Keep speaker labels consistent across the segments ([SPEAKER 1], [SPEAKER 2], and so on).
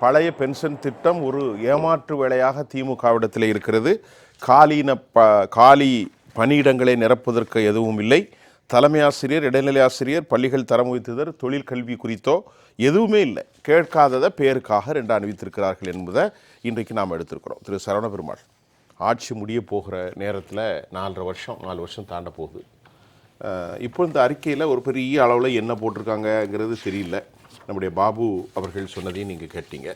[SPEAKER 1] பழைய பென்ஷன் திட்டம் ஒரு ஏமாற்று வேலையாக திமுகவிடத்தில் இருக்கிறது. காலின ப காலி பணியிடங்களை நிரப்புவதற்கு எதுவும் இல்லை. தலைமை ஆசிரியர் இடைநிலை ஆசிரியர் பள்ளிகள் தரம் உயர்த்துதல் தொழில் கல்வி குறித்தோ எதுவுமே இல்லை. கேட்காததை பேருக்காக ரெண்டு அணிவித்திருக்கிறார்கள் என்பதை இன்றைக்கு நாம் எடுத்திருக்கிறோம். திரு. சரவண பெருமாள் ஆட்சி முடிய போகிற நேரத்தில் நாலரை வருஷம் நாலு வருஷம் தாண்ட போகுது. இப்போ இந்த அறிக்கையில் ஒரு பெரிய அளவில் என்ன போட்டிருக்காங்கங்கிறது தெரியல நம்முடைய பாபு அவர்கள் சொன்னதையும் நீங்கள் கேட்டீங்க.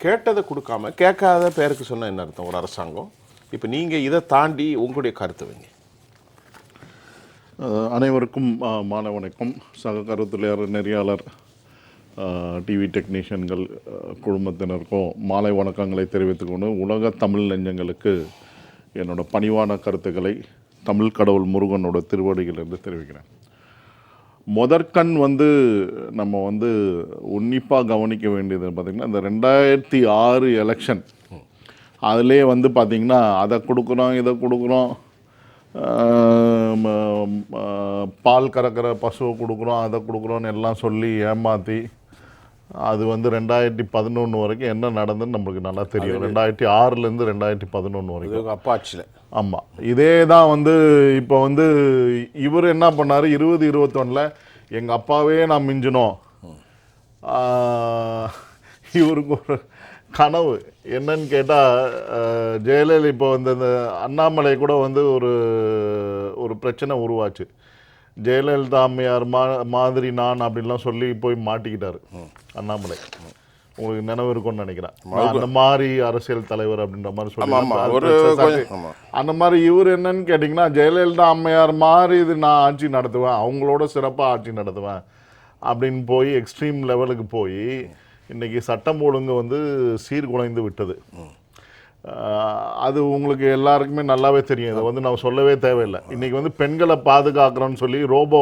[SPEAKER 1] கேட்டதை கொடுக்காம கேட்காத பேருக்கு சொன்ன என்ன அர்த்தம்? ஒரு அரசாங்கம். இப்போ நீங்கள் இதை தாண்டி உங்களுடைய கருத்து வைங்க.
[SPEAKER 2] அனைவருக்கும் அஹ், மாலை வணக்கம். சக நெறியாளர் டிவி டெக்னீஷியன்கள் குழுமத்தினருக்கும் மாலை வணக்கங்களை தெரிவித்துக்கொண்டு உலக தமிழ் நெஞ்சங்களுக்கு என்னோட பணிவான கருத்துக்களை தமிழ் கடவுள் முருகனோட திருவடிகளிலிருந்து தெரிவிக்கிறேன். முதற்கண் வந்து நம்ம வந்து உன்னிப்பாக கவனிக்க வேண்டியது பார்த்திங்கன்னா இந்த ரெண்டாயிரத்தி ஆறு எலெக்ஷன் அதிலே வந்து பார்த்திங்கன்னா அதை கொடுக்குறோம் இதை கொடுக்குறோம் பால் கறக்கிற பசுவை கொடுக்குறோம் அதை கொடுக்குறோன்னு எல்லாம் சொல்லி ஏமாற்றி அது வந்து ரெண்டாயிரத்தி பதினொன்று வரைக்கும் என்ன நடந்ததுன்னு நம்மளுக்கு நல்லா தெரியும். ரெண்டாயிரத்தி ஆறுலேருந்து ரெண்டாயிரத்தி பதினொன்று வரைக்கும்.
[SPEAKER 1] அப்பாச்சியில்
[SPEAKER 2] ஆமாம் இதே தான் வந்து இப்போ வந்து இவர் என்ன பண்ணார்? இருபது இருபத்தொன்னில் எங்கள் அப்பாவே நான் மிஞ்சினோம். இவருக்கு ஒரு கனவு. என்னன்னு கேட்டால் ஜெயலலிதா இப்போ வந்து இந்த அண்ணாமலை கூட வந்து ஒரு ஒரு பிரச்சனை உருவாச்சு. ஜெயலலிதா அம்மையார் மா மாதிரி நான் அப்படின்லாம் சொல்லி போய் மாட்டிக்கிட்டாரு அண்ணாமலை. உங்களுக்கு நினைவு இருக்கும்னு நினைக்கிறேன். நான் அந்த மாதிரி அரசியல் தலைவர் அப்படின்ற மாதிரி சொல்லி. அந்த மாதிரி இவர் என்னன்னு கேட்டிங்கன்னா ஜெயலலிதா அம்மையார் மாதிரி இது நான் ஆட்சி நடத்துவேன் அவங்களோட சிறப்பாக ஆட்சி நடத்துவேன் அப்படின்னு போய் எக்ஸ்ட்ரீம் லெவலுக்கு போய் இன்னைக்கு சட்டம் ஒழுங்கு வந்து சீர்குலைந்து விட்டது. அது உங்களுக்கு எல்லாருக்குமே நல்லாவே தெரியும். இதை வந்து நான் சொல்லவே தேவையில்லை. இன்னைக்கு வந்து பெண்களை பாதுகாக்கிறோன்னு சொல்லி ரோபோ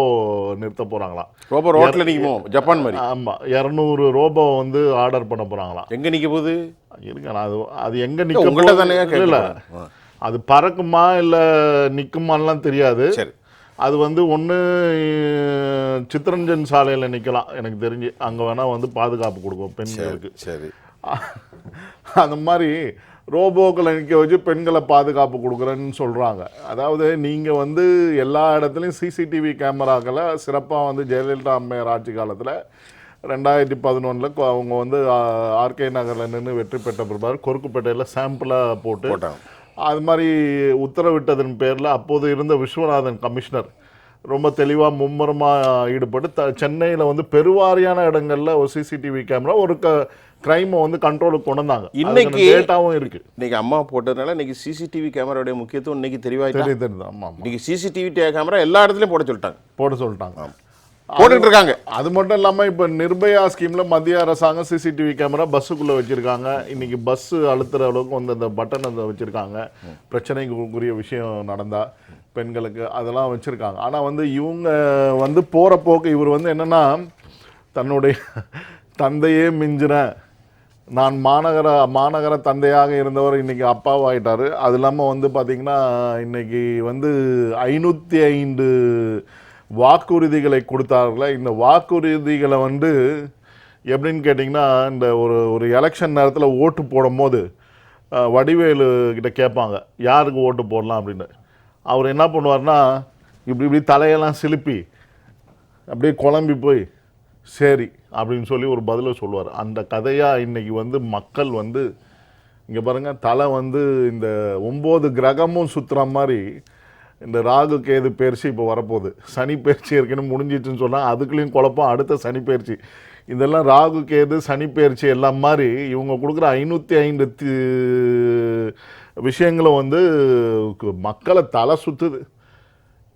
[SPEAKER 2] நிறுத்த போகிறாங்களாம்
[SPEAKER 1] ரோபோ ரோட்டில் நிற்குமோ ஜப்பான் மாதிரி.
[SPEAKER 2] ஆமாம் இரநூறு ரோபோ வந்து ஆர்டர் பண்ண போகிறாங்களாம்
[SPEAKER 1] எங்கே நிற்க போகுது?
[SPEAKER 2] இருக்கு ஆனா அது அது எங்க போகுது-
[SPEAKER 1] தானேயா
[SPEAKER 2] இல்ல. அது பறக்குமா இல்ல நிக்குமான்லாம் தெரியாது.
[SPEAKER 1] சரி.
[SPEAKER 2] அது வந்து ஒன்று சித்ரஞ்சன் சாலையில் நிற்கலாம் எனக்கு தெரிஞ்சு. அங்கே வேணால் வந்து பாதுகாப்பு கொடுக்கும் பெண்களுக்கு.
[SPEAKER 1] சரி
[SPEAKER 2] அந்த மாதிரி ரோபோக்களை நிற்க வச்சு பெண்களை பாதுகாப்பு கொடுக்குறேன்னு சொல்கிறாங்க அதாவது நீங்கள் வந்து எல்லா இடத்துலையும் சிசிடிவி கேமராக்களை சிறப்பாக வந்து ஜெயலலிதா அம்மையார் ஆட்சி காலத்தில் ரெண்டாயிரத்தி பதினொன்றில் அவங்க வந்து ஆர்கே நகரில் நின்று வெற்றி பெற்ற பிற்பாடு கொருக்குப்பேட்டையில் சாம்பிளாக போட்டு
[SPEAKER 1] போட்டாங்க.
[SPEAKER 2] அது மாதிரி உத்தரவிட்டதன் பேரில் அப்போது இருந்த விஸ்வநாதன் கமிஷனர் ரொம்ப தெளிவாக மும்முரமாக ஈடுபட்டு த சென்னையில் வந்து பெருவாரியான இடங்களில் ஒரு சிசிடிவி கேமரா ஒரு க கிரைமை வந்து கண்ட்ரோலுக்கு கொண்டு வந்தாங்க.
[SPEAKER 1] இன்னைக்கு-
[SPEAKER 2] டேட்டாவும் இருக்கு.
[SPEAKER 1] இன்னைக்கு அம்மா போட்டதுனால இன்னைக்கு சிசிடிவி கேமராவுடைய முக்கியத்துவம் இன்னைக்கு தெளிவாயிட்டா
[SPEAKER 2] தெரியுது தெரியுது. ஆமாம்
[SPEAKER 1] இன்னைக்கு சிசிடிவி கேமரா எல்லா இடத்துலையும் போட சொல்லிட்டாங்க.
[SPEAKER 2] போட சொல்லிட்டாங்க.
[SPEAKER 1] போட்டுட்டு இருக்காங்க.
[SPEAKER 2] அது மட்டும் இல்லாமல் இப்போ நிர்பயா ஸ்கீமில் மத்திய அரசாங்கம் சிசிடிவி கேமரா பஸ்ஸுக்குள்ளே வச்சுருக்காங்க. இன்னைக்கு பஸ் அழுத்துற அளவுக்கு வந்து அந்த பட்டன் அந்த வச்சுருக்காங்க. பிரச்சனைக்குரிய விஷயம் நடந்தால் பெண்களுக்கு அதெல்லாம் வச்சுருக்காங்க. ஆனால் வந்து இவங்க வந்து போகிற போக்கு இவர் வந்து என்னென்னா தன்னுடைய தந்தையே மிஞ்சினேன் நான் மாநகர மாநகர தந்தையாக இருந்தவர் இன்றைக்கி அப்பாவாயிட்டார் அது இல்லாமல் வந்து பார்த்திங்கன்னா இன்றைக்கி வந்து ஐநூற்றி ஐந்து வாக்குறுதிகளை கொடுத்தார்கள இந்த வாக்குறுதிகளை வந்து எப்படின்னு கேட்டிங்கன்னா இந்த ஒரு ஒரு எலெக்ஷன் நேரத்தில் ஓட்டு போடும்போது போது வடிவேலு கிட்ட கேட்பாங்க யாருக்கு ஓட்டு போடலாம்? அப்படின்னு. அவர் என்ன பண்ணுவார்னா இப்படி இப்படி தலையெல்லாம் சிலுப்பி அப்படியே குழம்பி போய் சரி அப்படின்னு சொல்லி ஒரு பதிலை சொல்லுவார். அந்த கதையாக இன்றைக்கி வந்து மக்கள் வந்து இங்கே பாருங்க தலை வந்து இந்த ஒம்பது கிரகமும் சுற்றுற மாதிரி இந்த ராகு கேது பயிற்சி இப்போ வரப்போகுது. சனி பயிற்சி ஏற்கனவே முடிஞ்சிச்சுன்னு சொன்னால் அதுக்குள்ளேயும் குழப்பம். அடுத்த சனி பயிற்சி. இதெல்லாம் ராகு கேது சனி பயிற்சி எல்லாம் மாதிரி இவங்க கொடுக்குற ஐநூற்றி ஐந்து தி- விஷயங்களும் வந்து கு- மக்களை தலை சுற்றுது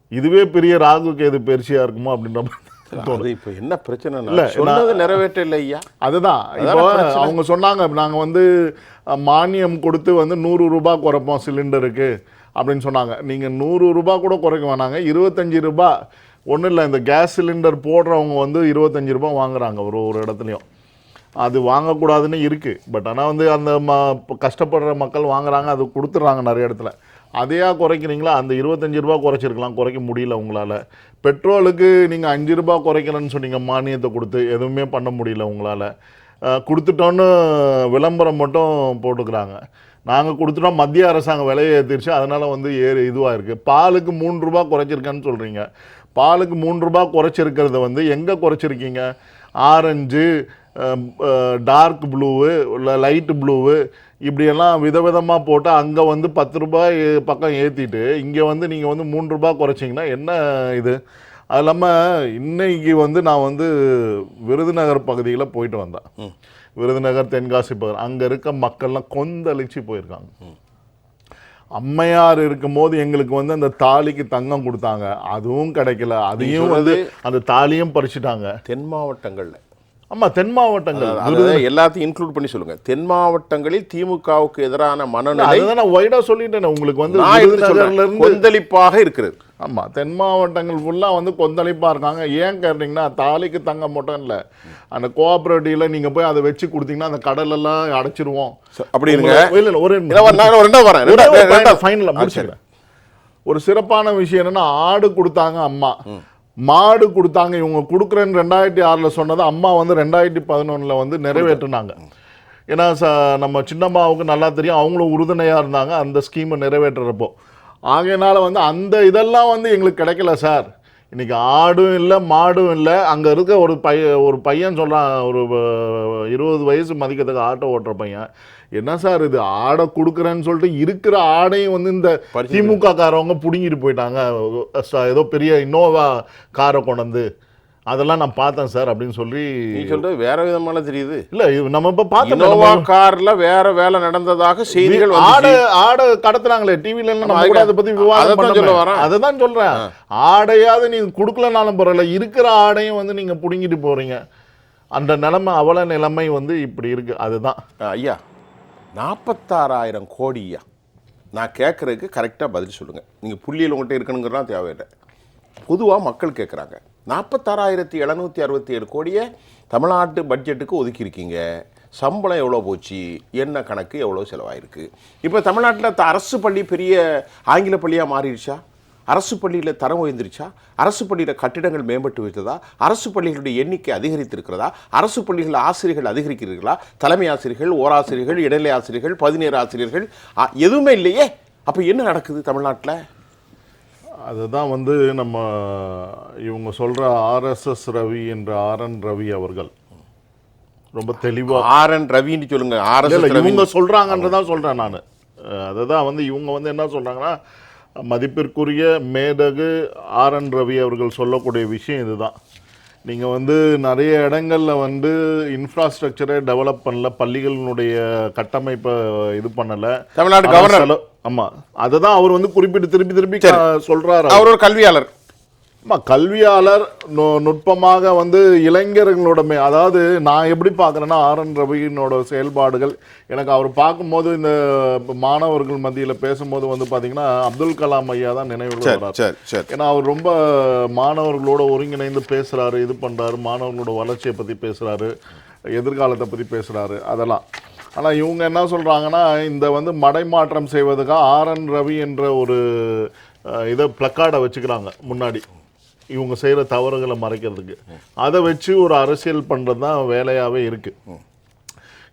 [SPEAKER 2] இதுவே பெரிய ராகு கேது பயிற்சியாக இருக்குமோ அப்படின்ற மாதிரி.
[SPEAKER 1] அது இப்போ என்ன பிரச்சனை?
[SPEAKER 2] இல்ல,
[SPEAKER 1] சொன்னது நிறைவேற்ற இல்லை ஐயா.
[SPEAKER 2] அதுதான். இப்போ அவங்க சொன்னாங்க நாங்கள் வந்து மானியம் கொடுத்து வந்து நூறு ரூபாய் குறைப்போம் சிலிண்டருக்கு அப்படின்னு சொன்னாங்க. நீங்கள் நூறு ரூபாய் கூட குறைக்க வேணாங்க. இருபத்தஞ்சி ரூபாய் ஒன்றும் இல்லை இந்த கேஸ் சிலிண்டர் போடுறவங்க வந்து இருபத்தஞ்சி ரூபாய் வாங்குறாங்க ஒரு ஒரு இடத்துலையும். அது வாங்கக்கூடாதுன்னு இருக்குது பட் ஆனால் வந்து அந்த ம கஷ்டப்படுற மக்கள் வாங்குறாங்க அது கொடுத்துட்றாங்க நிறைய இடத்துல. அதையாக குறைக்கிறீங்களா? அந்த இருபத்தஞ்சி ரூபா குறைச்சிருக்கலாம். குறைக்க முடியல உங்களால். பெட்ரோலுக்கு நீங்கள் அஞ்சு ரூபா குறைக்கிறேன்னு சொன்னீங்க மானியத்தை கொடுத்து. எதுவுமே பண்ண முடியல உங்களால். கொடுத்துட்டோன்னு விளம்பரம் மட்டும் போட்டுக்கிறாங்க. நாங்கள் கொடுத்துட்டோம் மத்திய அரசாங்கம் விலையை ஏற்றிருச்சு அதனால் வந்து ஏறு இதுவாக இருக்குது பாலுக்கு மூணு ரூபா குறைச்சிருக்கேன்னு சொல்கிறீங்க பாலுக்கு மூணு ரூபா குறைச்சிருக்கிறத வந்து எங்கே குறைச்சிருக்கீங்க? ஆரஞ்சு டார்க் ப்ளூவு இல்லை லைட்டு ப்ளூவு இப்படியெல்லாம் விதவிதமாக போட்டு அங்கே வந்து பத்து ரூபாய் பக்கம் ஏற்றிட்டு இங்கே வந்து நீங்கள் வந்து மூணு ரூபாய் குறைச்சிங்கன்னா என்ன இது? அது இல்லாமல் இன்னைக்கு வந்து நான் வந்து விருதுநகர் பகுதியில் போயிட்டு வந்தேன். விருதுநகர் தென்காசி பகுதி அங்கே இருக்க மக்கள்லாம் கொந்தளிச்சு போயிருக்காங்க. அம்மையார் இருக்கும்போது எங்களுக்கு வந்து அந்த தாலிக்கு தங்கம் கொடுத்தாங்க. அதுவும் கிடைக்கல. அதையும் வந்து அந்த தாலியும் பறிச்சுட்டாங்க.
[SPEAKER 1] தென் மாவட்டங்கள்ல.
[SPEAKER 2] ஆமா தென் மாவட்டங்கள்.
[SPEAKER 1] அதாவது எல்லாத்தையும் இன்க்ளூட் பண்ணி சொல்லுங்க. தென் மாவட்டங்களில் திமுகவுக்கு எதிரான மனநிலை
[SPEAKER 2] அதுதான் நான் ஒய்டா சொல்லிட்டேனே உங்களுக்கு வந்து
[SPEAKER 1] கொந்தளிப்பாக இருக்கிறது.
[SPEAKER 2] ஆமா தென் மாவட்டங்கள் ஃபுல்லா வந்து கொந்தளிப்பா இருக்காங்க. ஏன் கேட்டீங்கன்னா தாலிக்கு தங்கம் மட்டும் இல்ல அந்த கோஆபரேட்டிவ்ல நீங்க போய் அதை வச்சு கொடுத்தீங்கன்னா அந்த கடல் எல்லாம் அடைச்சிருவோம்
[SPEAKER 1] அப்படி இருங்க.
[SPEAKER 2] இல்ல இல்ல ஒரு
[SPEAKER 1] வரேன்.
[SPEAKER 2] ஒரே
[SPEAKER 1] ரெண்டா-
[SPEAKER 2] ஒரு
[SPEAKER 1] ரெண்டா-
[SPEAKER 2] point final ல முடிச்சுக்கிறேன். ஒரு சிறப்பான விஷயம் என்னன்னா ஆடு கொடுத்தாங்க அம்மா. மாடு கொடுத்தாங்க இவங்க கொடுக்குறேன்னு ரெண்டாயிரத்தி ஆறில் சொன்னதை அம்மா வந்து ரெண்டாயிரத்தி பதினொன்றில் வந்து நிறைவேற்றினாங்க. ஏன்னா ச நம்ம சின்னம்மாவுக்கு நல்லா தெரியும் அவங்களும் உறுதுணையாக இருந்தாங்க அந்த ஸ்கீமை நிறைவேற்றுறப்போ. ஆகையினால வந்து அந்த இதெல்லாம் வந்து எங்களுக்கு கிடைக்கல சார். இன்னைக்கு ஆடும் இல்லை மாடும் இல்லை. அங்கே இருக்க ஒரு பைய ஒரு பையன் சொல்கிறான் ஒரு இருபது வயசு மதிக்கிறதுக்கு ஆட்டோ ஓட்டுற பையன். என்ன சார் இது ஆடை கொடுக்குறேன்னு சொல்லிட்டு இருக்கிற ஆடையும் வந்து இந்த. திமுக காரவங்க பிடுங்கிட்டு போயிட்டாங்க. ஏதோ பெரிய இன்னோவா காரை கொண்டு அதெல்லாம் நான் பார்த்தேன் சார் அப்படின்னு சொல்லி
[SPEAKER 1] நீ சொல்றது வேற விதமான தெரியுது.
[SPEAKER 2] இல்லை இது நம்ம இப்போ பார்த்தோம்.
[SPEAKER 1] கார்ல வேற வேலை நடந்ததாக செய்திகள்
[SPEAKER 2] ஆடை ஆடை கடத்துறாங்களே டிவில எல்லாம் நம்ம அதை பத்தி விவாதம்
[SPEAKER 1] அதைத்தான் சொல்ல. வரேன்.
[SPEAKER 2] அதைதான் சொல்றேன். ஆடையாவது நீங்க கொடுக்கலனாலும் பரவாயில்ல இருக்கிற ஆடையும் வந்து நீங்க புடுங்கிட்டு போறீங்க. அந்த நிலைமை அவல நிலைமை வந்து இப்படி இருக்கு. அதுதான்.
[SPEAKER 1] ஐயா. நாற்பத்தாறாயிரம் கோடியா? நான் கேட்குறதுக்கு கரெக்டாக பதில் சொல்லுங்கள் நீங்கள் புள்ளியில் உங்கள்கிட்ட இருக்கணுங்கிறலாம் தேவையில்லை. பொதுவாக மக்கள் கேட்குறாங்க நாற்பத்தாறாயிரத்தி எழுநூற்றி அறுபத்தி ஏழு கோடியை தமிழ்நாட்டு பட்ஜெட்டுக்கு ஒதுக்கியிருக்கீங்க. சம்பளம் எவ்வளோ போச்சு? என்ன கணக்கு? எவ்வளோ செலவாயிருக்கு? இப்போ தமிழ்நாட்டில் த- அரசு பள்ளி பெரிய ஆங்கில பள்ளியாக மாறிடுச்சா? அரசு பள்ளியில் தரம் உயர்ந்துருச்சா? அரசு பள்ளியில் கட்டிடங்கள் மேம்பட்டு விட்டதா? அரசு பள்ளிகளுடைய எண்ணிக்கை அதிகரித்திருக்கிறதா? அரசு பள்ளிகளில் ஆசிரியர்கள் அதிகரிக்கிறீர்களா? தலைமை ஆசிரியர்கள் ஓராசிரியர்கள் இடைநிலை ஆசிரியர்கள் பதினேறு ஆசிரியர்கள் எதுவுமே இல்லையே? அப்போ என்ன நடக்குது தமிழ்நாட்டில்?
[SPEAKER 2] அதுதான் வந்து நம்ம இவங்க சொல்ற ஆர்எஸ்எஸ் ரவி என்ற ஆர் என் ரவி அவர்கள். ரொம்ப தெளிவா
[SPEAKER 1] ஆர் என் ரவின்னு சொல்லுங்க ஆர்
[SPEAKER 2] இல்ல, இல்ல,
[SPEAKER 1] எஸ்
[SPEAKER 2] இவங்க சொல்றாங்கன்றதான் சொல்றேன் நான். அதுதான் வந்து இவங்க வந்து என்ன சொல்றாங்கன்னா மதிப்பிற்குரிய மேதகு ஆர் என் ரவி அவர்கள் சொல்லக்கூடிய விஷயம் இதுதான். நீங்க வந்து நிறைய இடங்கள்ல வந்து இன்ஃப்ராஸ்ட்ரக்சரை டெவலப் பண்ணல பள்ளிகளினுடைய கட்டமைப்பை இது பண்ணல.
[SPEAKER 1] தமிழ்நாடு கவர்னர்
[SPEAKER 2] செல- ஆமா. அதுதான் அவர் வந்து குறிப்பிட்டு திருப்பி திருப்பி சொல்றாரு
[SPEAKER 1] அவர் ஒரு கல்வியாளர்.
[SPEAKER 2] கல்வியாளர் நு- நுட்பமாக வந்து இளைஞர்களோட மே அதாவது நான் எப்படி பார்க்குறேன்னா ஆர் என் ரவியினோட செயல்பாடுகள் எனக்கு அவர் பார்க்கும்போது இந்த மாணவர்கள் மத்தியில் பேசும்போது வந்து பார்த்தீங்கன்னா அப்துல் கலாம் ஐயா தான் நினைவில் ஏன்னா அவர் ரொம்ப மாணவர்களோட ஒருங்கிணைந்து பேசுறாரு இது பண்றாரு மாணவர்களோட வளர்ச்சியை பத்தி பேசுறாரு எதிர்காலத்தை பத்தி பேசுறாரு அதெல்லாம். ஆனா இவங்க என்ன சொல்றாங்கன்னா இந்த வந்து மடைமாற்றம் செய்வதற்காக ஆர் என் ரவி என்ற ஒரு இதை பிளக்கார்டை வச்சுக்கிறாங்க முன்னாடி. இவங்க செய்யற தவறுகளை மறைக்கிறதுக்கு. அதை வச்சு ஒரு அரசியல் பண்றது தான் வேலையாவே இருக்கு.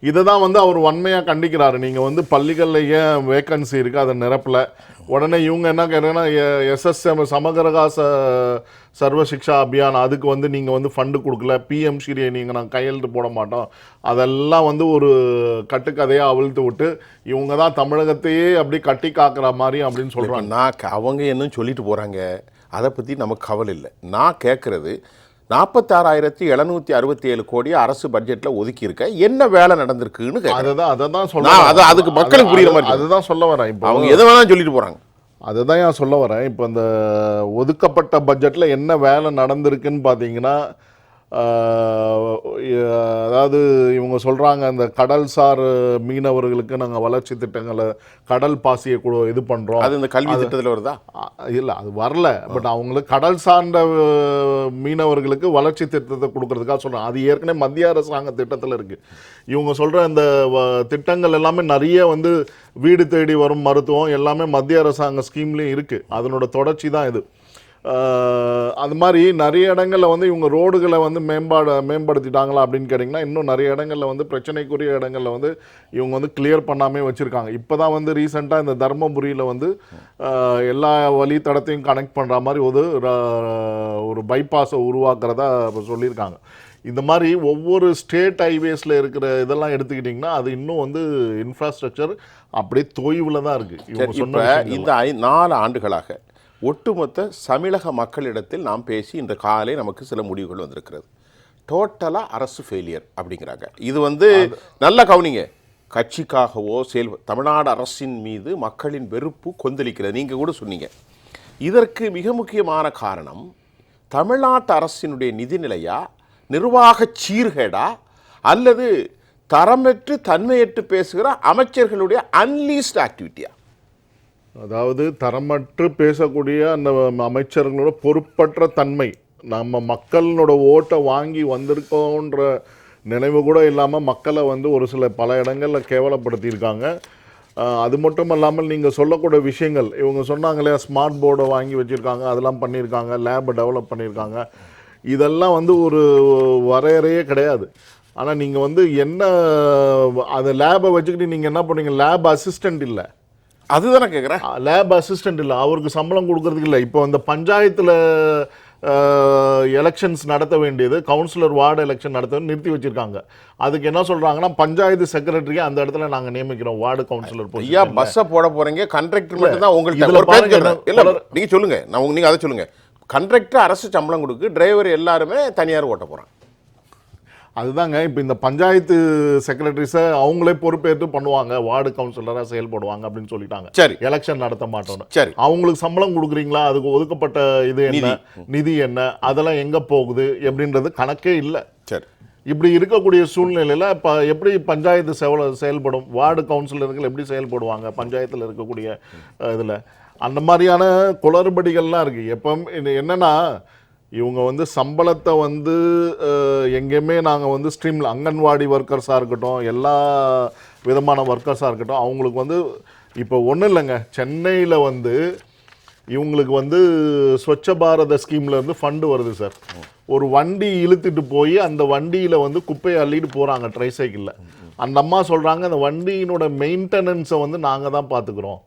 [SPEAKER 2] இதை தான் வந்து அவர் வன்மையாக கண்டிக்கிறாரு. நீங்கள் வந்து பள்ளிகளில் ஏன் வேக்கன்சி இருக்குது அதை நிரப்பல. உடனே இவங்க என்ன கேட்டாங்கன்னா எஸ்எஸ்எம் சமகரகா ச சர்வ சிக்ஷா அபியான் அதுக்கு வந்து நீங்கள் வந்து ஃபண்டு கொடுக்கல. பிஎம் ஸ்ரீயை நீங்கள் நான் கையெழுத்து போட மாட்டோம். அதெல்லாம் வந்து ஒரு கட்டுக்கதையாக அவிழ்த்து விட்டு இவங்க தான் தமிழகத்தையே அப்படி கட்டி காக்குற மாதிரி அப்படின்னு சொல்கிறாங்க
[SPEAKER 1] நான் அவங்க என்ன சொல்லிட்டு போறாங்க? அதை பத்தி நமக்கு கவலை இல்லை. நான் கேட்கறது நாற்பத்தாறாயிரத்தி எழுநூத்தி அறுபத்தி ஏழு கோடி அரசு பட்ஜெட்ல ஒதுக்கி இருக்க என்ன வேலை நடந்திருக்குன்னு கேட்கறேன்.
[SPEAKER 2] அதை தான் அதை தான் சொல்ல.
[SPEAKER 1] அது- அதுக்கு மக்களுக்கு புரியுற மாதிரி
[SPEAKER 2] அது- அதுதான் சொல்ல வரேன். இப்போ
[SPEAKER 1] அவங்க எதை வேணாலும் சொல்லிட்டு போறாங்க.
[SPEAKER 2] அதுதான் நான் சொல்ல வரேன். இப்போ இந்த ஒதுக்கப்பட்ட பட்ஜெட்டில் என்ன வேலை நடந்திருக்குன்னு பார்த்தீங்கன்னா அதாவது இவங்க சொல்கிறாங்க இந்த கடல்சார் மீனவர்களுக்கு நாங்கள் வளர்ச்சி திட்டங்களை கடல் பாசியை கூட இது பண்ணுறோம்
[SPEAKER 1] அது இந்த கல்வி திட்டத்துல வருதா?
[SPEAKER 2] இல்லை அது வரல. பட் அவங்களுக்கு கடல் சார்ந்த மீனவர்களுக்கு வளர்ச்சி திட்டத்தை கொடுக்கறதுக்காக சொல்கிறாங்க அது ஏற்கனவே மத்திய அரசாங்க திட்டத்தில் இருக்குது இவங்க சொல்கிற இந்த திட்டங்கள் எல்லாமே நிறைய வந்து வீடு தேடி வரும் மருத்துவம் எல்லாமே மத்திய அரசாங்க ஸ்கீம்லேயும் இருக்குது அதனோட தொடர்ச்சி தான் இது. அது மாதிரி நிறைய இடங்கள்ல வந்து இவங்க ரோடுகளை வந்து மேம்பாடு மேம்படுத்திட்டாங்களா அப்படின்னு கேட்டிங்கன்னா இன்னும் நிறைய இடங்கள்ல வந்து பிரச்சனைக்குரிய இடங்கள்ல வந்து இவங்க வந்து கிளியர் பண்ணாமே வச்சுருக்காங்க. இப்போ தான் வந்து ரீசெண்டாக இந்த தர்மபுரியில் வந்து எல்லா வழித்தடத்தையும் கனெக்ட் பண்ணுற மாதிரி ஒரு ஒரு பைபாஸை உருவாக்குறதா சொல்லியிருக்காங்க. இந்த மாதிரி ஒவ்வொரு ஸ்டேட் ஹைவேஸில் இருக்கிற இதெல்லாம் எடுத்துக்கிட்டிங்கன்னா அது இன்னும் வந்து இன்ஃப்ராஸ்ட்ரக்சர் அப்படியே தொய்வில் தான் இருக்குது இவங்க
[SPEAKER 1] சரி,
[SPEAKER 2] சொன்ன
[SPEAKER 1] இப்ப. இந்த ஐ நாலு ஆண்டுகளாக ஒட்டுமொத்த தமிழக மக்களிடத்தில் நாம் பேசி இந்த காலை நமக்கு சில முடிவுகள் வந்திருக்கிறது. டோட்டலாக அரசு ஃபெயிலியர் அப்படிங்கிறாங்க. இது வந்து நல்ல கவனிங்க. கட்சிக்காகவோ செயல் தமிழ்நாடு அரசின் மீது மக்களின் வெறுப்பு கொந்தளிக்கிறது. நீங்கள் கூட சொன்னீங்க. இதற்கு மிக முக்கியமான காரணம் தமிழ்நாட்டு அரசினுடைய நிதிநிலையா நிர்வாக சீர்கேடா அல்லது தரமற்று தன்மையற்று பேசுகிற அமைச்சர்களுடைய அன்லீஸ்ட் ஆக்டிவிட்டியா
[SPEAKER 2] அதாவது தரமற்று பேசக்கூடிய அந்த அமைச்சர்களோட பொறுப்பற்ற தன்மை நம்ம மக்களோட ஓட்டை வாங்கி வந்திருக்கோன்ற நினைவு கூட இல்லாமல் மக்களை வந்து ஒரு சில பல இடங்களில் கேவலப்படுத்தியிருக்காங்க. அது மட்டும் இல்லாமல் நீங்கள் சொல்லக்கூடிய விஷயங்கள் இவங்க சொன்னாங்களே ஸ்மார்ட் போர்டை வாங்கி வச்சுருக்காங்க அதெல்லாம் பண்ணியிருக்காங்க லேபை டெவலப் பண்ணியிருக்காங்க. இதெல்லாம் வந்து ஒரு வரையறையே கிடையாது. ஆனால் நீங்கள் வந்து என்ன அந்த லேபை வச்சுக்கிட்டு நீங்கள் என்ன பண்ணுவீங்க லேப் அசிஸ்டண்ட் இல்லை.
[SPEAKER 1] அதுதானே கேட்குறேன்
[SPEAKER 2] லேப் அசிஸ்டன்ட் இல்லை அவருக்கு சம்பளம் கொடுக்கறதுக்கு இல்லை. இப்போ அந்த பஞ்சாயத்தில் எலெக்ஷன்ஸ் நடத்த வேண்டியது கவுன்சிலர் வார்டு எலெக்ஷன் நடத்த நிறுத்தி வச்சிருக்காங்க. அதுக்கு என்ன சொல்றாங்கன்னா பஞ்சாயத்து செக்ரட்டரியை அந்த இடத்துல நாங்க நியமிக்கிறோம் வார்டு கவுன்சிலர் போய்
[SPEAKER 1] ஐயா பஸ்ஸை போட போறீங்க கண்டக்டர் மட்டும் தான்.
[SPEAKER 2] என்ன-
[SPEAKER 1] இல்ல நீங்க சொல்லுங்க. நான் நீங்க அதை சொல்லுங்க. கண்டக்டர் அரசு சம்பளம் கொடுக்கு டிரைவர் எல்லாருமே தனியார் ஓட்ட போறான்
[SPEAKER 2] அதுதாங்க இப்போ இந்த பஞ்சாயத்து செக்ரட்டரிஸை அவங்களே பொறுப்பேற்று பண்ணுவாங்க. வார்டு கவுன்சிலராக செயல்படுவாங்க அப்படின்னு சொல்லிட்டாங்க.
[SPEAKER 1] சரி.
[SPEAKER 2] எலெக்ஷன் நடத்த மாட்டோம்னு.
[SPEAKER 1] சரி.
[SPEAKER 2] அவங்களுக்கு சம்பளம் கொடுக்குறீங்களா? அதுக்கு ஒதுக்கப்பட்ட இது என்ன? நிதி. என்ன? அதெல்லாம் எங்க போகுது? எப்படின்றது கணக்கே இல்லை.
[SPEAKER 1] சரி.
[SPEAKER 2] இப்படி இருக்கக்கூடிய சூழ்நிலையில் இப்போ எப்படி பஞ்சாயத்து செவல செயல்படும்? வார்டு கவுன்சிலர்கள் எப்படி செயல்படுவாங்க? பஞ்சாயத்தில் இருக்கக்கூடிய இதில். அந்த மாதிரியான குளறுபடிகள்லாம் இருக்குது எப்போ என்னன்னா இவங்க வந்து சம்பளத்தை வந்து எங்கேயுமே நாங்கள் வந்து ஸ்ட்ரீமில் அங்கன்வாடி ஒர்க்கர்ஸாக இருக்கட்டும் எல்லா விதமான ஒர்க்கர்ஸாக இருக்கட்டும் அவங்களுக்கு வந்து இப்போ ஒன்றும் இல்லைங்க. சென்னையில் வந்து இவங்களுக்கு வந்து ஸ்வச்ச பாரத ஸ்கீம்லேருந்து ஃபண்டு வருது சார். ஒரு வண்டி இழுத்துட்டு போய் அந்த வண்டியில் வந்து குப்பையை அள்ளிட்டு ட்ரை ட்ரைசைக்கிளில் அந்த அம்மா சொல்கிறாங்க அந்த வண்டியினோட மெயின்டெனன்ஸை வந்து நாங்கள் தான் பார்த்துக்குறோம்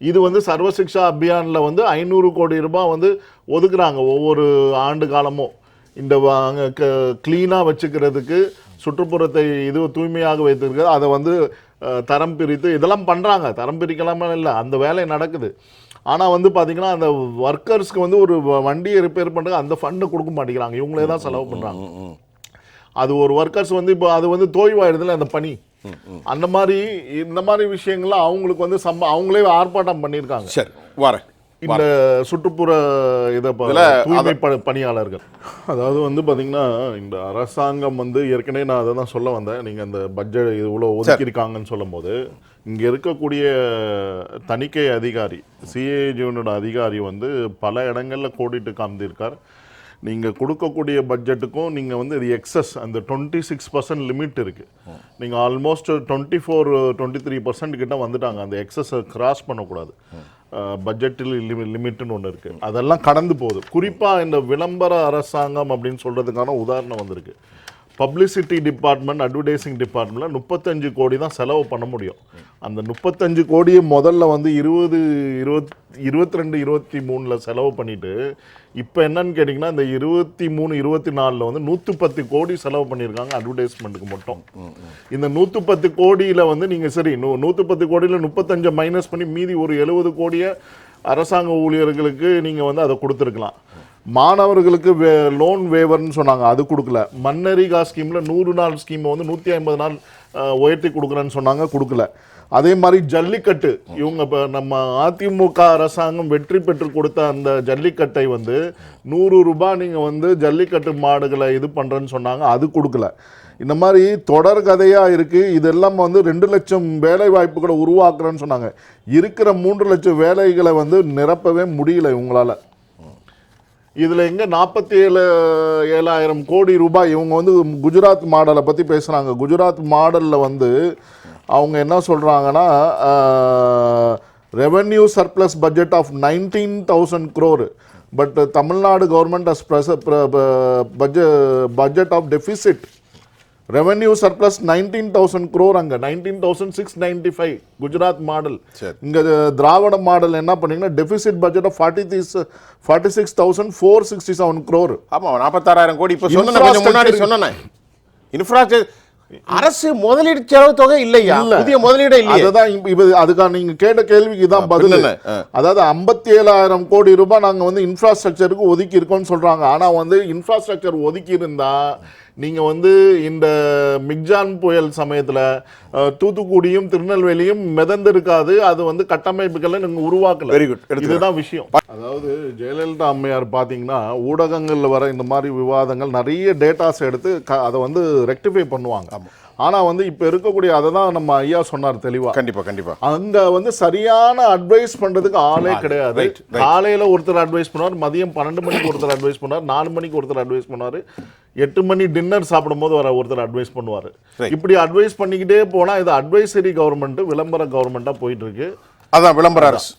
[SPEAKER 2] இது வந்து சர்வசிக்ஷா அபியான்ல வந்து ஐநூறு கோடி ரூபாய் வந்து ஒதுக்குறாங்க ஒவ்வொரு ஆண்டு காலமும் இந்த க்ளீனாக வச்சுக்கிறதுக்கு சுற்றுப்புறத்தை இது தூய்மையாக வைத்திருக்கிறது அதை வந்து தரம் பிரித்து இதெல்லாம் பண்ணுறாங்க தரம் பிரிக்கலாமே இல்லை அந்த வேலை நடக்குது. ஆனால் வந்து பார்த்தீங்கன்னா அந்த ஒர்க்கர்ஸ்க்கு வந்து ஒரு வண்டியை ரிப்பேர் பண்ணுறது அந்த ஃபண்டை கொடுக்க மாட்டேங்கிறாங்க. இவங்களே தான் செலவு பண்ணுறாங்க அது ஒரு ஒர்க்கர்ஸ் வந்து இப்போ அது வந்து தோய்வாயிடுதுல அந்த பணி. அந்த மாதிரி இந்த மாதிரி விஷயங்கள்லாம் அவங்களுக்கு வந்து சம்ப அவங்களே ஆர்ப்பாட்டம் பண்ணியிருக்காங்க.
[SPEAKER 1] சரி வரேன்
[SPEAKER 2] இந்த சுற்றுப்புற இதை தூய்மை பணியாளர்கள். அதாவது வந்து பாத்தீங்கன்னா இந்த அரசாங்கம் வந்து ஏற்கனவே நான் அதை தான் சொல்ல வந்தேன். நீங்க அந்த பட்ஜெட் இவ்வளோ ஒதுக்கியிருக்காங்கன்னு சொல்லும்போது இங்க இருக்கக்கூடிய தணிக்கை அதிகாரி சிஏஜியோட அதிகாரி வந்து பல இடங்கள்ல கோடிட்டு காமிச்சிருக்கார் நீங்க கொடுக்கக்கூடிய பட்ஜெட்டுக்கும் நீங்க வந்து இது எக்ஸஸ் அந்த டுவெண்ட்டி சிக்ஸ் பர்சன்ட் லிமிட் இருக்கு. நீங்க almost twenty four twenty three percent கிட்ட வந்துட்டாங்க. அந்த எக்ஸஸை கிராஸ் பண்ணக்கூடாது. பட்ஜெட்டில் லிமிட்னு ஒன்று இருக்கு. அதெல்லாம் கடந்து போகுது. குறிப்பா இந்த விளம்பர அரசாங்கம் அப்படின்னு சொல்றதுக்கான உதாரணம் வந்திருக்கு. பப்ளிசிட்டி டிபார்ட்மெண்ட் அட்வர்டைசிங் டிபார்ட்மெண்ட்டில் முப்பத்தஞ்சு கோடி தான் செலவு பண்ண முடியும். அந்த முப்பத்தஞ்சு கோடியை முதல்ல வந்து இருபது இருபத் இருபத்தி ரெண்டு இருபத்தி மூணில் செலவு பண்ணிட்டு இப்போ என்னன்னு கேட்டிங்கன்னா இந்த இருபத்தி மூணு இருபத்தி நாலில் வந்து நூற்றி பத்து கோடி செலவு பண்ணியிருக்காங்க அட்வர்டைஸ்மெண்ட்டுக்கு மட்டும். இந்த நூற்றி பத்து கோடியில் வந்து நீங்கள் சரி நூ நூற்றி பத்து கோடியில் முப்பத்தஞ்சை மைனஸ் பண்ணி மீதி ஒரு எழுபது கோடியை அரசாங்க ஊழியர்களுக்கு நீங்கள் வந்து அதை கொடுத்துருக்கலாம். மாணவர்களுக்கு வே லோன் வேவர்னு சொன்னாங்க. அது கொடுக்கல. மன்னரிகா ஸ்கீமில் நூறு நாள் ஸ்கீமை வந்து நூற்றி ஐம்பது நாள் உயர்த்தி கொடுக்குறேன்னு சொன்னாங்க கொடுக்கல. அதே மாதிரி ஜல்லிக்கட்டு. இவங்க இப்போ நம்ம அதிமுக அரசாங்கம் வெற்றி பெற்று கொடுத்த அந்த ஜல்லிக்கட்டை வந்து நூறு ரூபாய் நீங்கள் வந்து ஜல்லிக்கட்டு மாடுகளை இது பண்ணுறேன்னு சொன்னாங்க அது கொடுக்கல. இந்த மாதிரி தொடர் கதையாக இருக்குது இதெல்லாம் வந்து ரெண்டு லட்சம் வேலை வாய்ப்புகளை உருவாக்குறேன்னு சொன்னாங்க. இருக்கிற மூன்று லட்சம் வேலைகளை வந்து நிரப்பவே முடியல இவங்களால. இதில் எங்கே நாற்பத்தி ஏழு ஏழாயிரம் கோடி ரூபாய் இவங்க வந்து குஜராத் மாடலை பற்றி பேசுகிறாங்க குஜராத் மாடலில் வந்து அவங்க என்ன சொல்கிறாங்கன்னா revenue surplus budget of nineteen thousand crore but Tamil Nadu government as budget of deficit revenue surplus nineteen thousand crore அங்கே nineteen thousand six ninety five Gujarat model. இங்கே திராவிட மாடல் என்ன பண்ணீங்கன்னா deficit budget of forty this forty six thousand four sixty seven crore
[SPEAKER 1] ஆமா நாற்பத்தாறாயிரம் கோடி. இப்ப சொன்ன கொஞ்சம் முன்னாடி சொன்னேன். இன்ஃப்ராஸ்ட்ரக்சர் அரசு முதலீடு செலவு தொகை இல்லையா?
[SPEAKER 2] இல்ல.
[SPEAKER 1] புதிய முதலீடு இல்லையா.
[SPEAKER 2] அதுதான் இப்ப- அதுக்கான நீங்க கேட்ட கேள்விக்கு தான் பதில். அதாவது ஐம்பத்தி ஏழாயிரம் கோடி ரூபாய் நாங்க வந்து இன்ஃப்ராஸ்ட்ரக்சருக்கு ஒதுக்கி இருக்கோம்னு சொல்றாங்க. ஆனா வந்து இன்ஃப்ராஸ்ட்ரக்சர் ஒதுக்கி இருந்தா நீங்க வந்து இந்த மிக்ஜான் புயல் சமயத்துல தூத்துக்குடியும் திருநெல்வேலியும் மிதந்திருக்காது. அது வந்து கட்டமைப்புகளை நீங்க உருவாக்கல.
[SPEAKER 1] Good. எடுத்துக்கிறேன்.
[SPEAKER 2] இதுதான் விஷயம். அதாவது ஜெயலலிதா அம்மையார் பாத்தீங்கன்னா ஊடகங்கள்ல வர இந்த மாதிரி விவாதங்கள் நிறைய டேட்டாஸ் எடுத்து க- அதை வந்து ரெக்டிஃபை பண்ணுவாங்க. ஆனா வந்து இப்ப இருக்கக்கூடிய அதை தான் நம்ம ஐயா சொன்னார் தெளிவா.
[SPEAKER 1] கண்டிப்பா கண்டிப்பா.
[SPEAKER 2] அங்க வந்து சரியான அட்வைஸ் பண்றதுக்கு ஆளே கிடையாது. காலையில ஒருத்தர் அட்வைஸ் பண்ணுவார் மதியம் பன்னெண்டு மணிக்கு ஒருத்தர் அட்வைஸ் பண்ணுவார் நாலு மணிக்கு ஒருத்தர் அட்வைஸ் பண்ணுவாரு எட்டு மணி டின்னர் சாப்பிடும்போது வர ஒருத்தர் அட்வைஸ் பண்ணுவாரு. இப்படி அட்வைஸ் பண்ணிக்கிட்டே போனா இது அட்வைசரி கவர்மெண்ட் விளம்பர கவர்மெண்டா போயிட்டு இருக்கு.
[SPEAKER 1] அதான் விளம்பர அரசு.